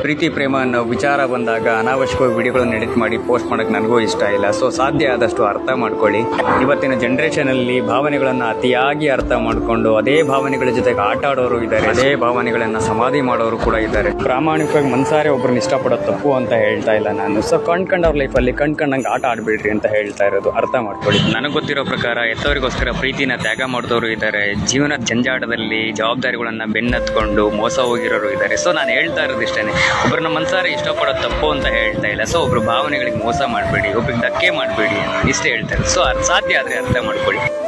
ಪ್ರೀತಿ, ಪ್ರೇಮ ಅನ್ನೋ ವಿಚಾರ ಬಂದಾಗ ಅನಾವಶ್ಯಕವಾಗಿ ವಿಡಿಯೋಗಳನ್ನು ಎಡಿಟ್ ಮಾಡಿ ಪೋಸ್ಟ್ ಮಾಡೋಕೆ ನನಗೂ ಇಷ್ಟ ಇಲ್ಲ. ಸೊ ಸಾಧ್ಯ ಆದಷ್ಟು ಅರ್ಥ ಮಾಡ್ಕೊಳ್ಳಿ. ಇವತ್ತಿನ ಜನ್ರೇಷನಲ್ಲಿ ಭಾವನೆಗಳನ್ನು ಅತಿಯಾಗಿ ಅರ್ಥ ಮಾಡಿಕೊಂಡು, ಅದೇ ಭಾವನೆಗಳ ಜೊತೆಗೆ ಆಟ ಆಡೋರು ಇದ್ದಾರೆ. ಅದೇ ಭಾವನೆಗಳನ್ನು ಸಮಾಧಿ ಮಾಡೋರು ಕೂಡ ಇದ್ದಾರೆ. ಪ್ರಾಮಾಣಿಕವಾಗಿ ಮನ್ಸಾರೆ ಒಬ್ಬರನ್ನ ಇಷ್ಟಪಡೋದು ತಪ್ಪು ಅಂತ ಹೇಳ್ತಾ ಇಲ್ಲ ನಾನು. ಸೊ ಕಂಡ್ಕಂಡವ್ರ ಲೈಫಲ್ಲಿ ಕಂಡ್ಕಂಡಂಗೆ ಆಟ ಆಡಬೇಡ್ರಿ ಅಂತ ಹೇಳ್ತಾ ಇರೋದು. ಅರ್ಥ ಮಾಡ್ಕೊಳ್ಳಿ. ನನಗೆ ಗೊತ್ತಿರೋ ಪ್ರಕಾರ ಎತ್ತವರಿಗೋಸ್ಕರ ಪ್ರೀತಿನ ತ್ಯಾಗ ಮಾಡಿದವರು ಇದ್ದಾರೆ. ಜೀವನದ ಜಂಜಾಟದಲ್ಲಿ ಜವಾಬ್ದಾರಿಗಳನ್ನ ಬೆನ್ನತ್ಕೊಂಡು ಮೋಸ ಹೋಗಿರೋರು ಇದ್ದಾರೆ. ಸೊ ನಾನು ಹೇಳ್ತಾ ಇರೋದು ಇಷ್ಟೇ ಒಬ್ಬರನ್ನ ಮನಸಾರೆ ಇಷ್ಟಪಡೋದು ತಪ್ಪು ಅಂತ ಹೇಳ್ತಾ ಇಲ್ಲ. ಸೊ ಒಬ್ಬರು ಭಾವನೆಗಳಿಗೆ ಮೋಸ ಮಾಡಬೇಡಿ, ಒಬ್ರಿಗೆ ಧಕ್ಕೆ ಮಾಡಬೇಡಿ ಇಷ್ಟೇ ಹೇಳ್ತಾರೆ. ಸೊ ಅದು ಸಾಧ್ಯ ಆದರೆ ಅರ್ಥ ಮಾಡ್ಕೊಳ್ಳಿ.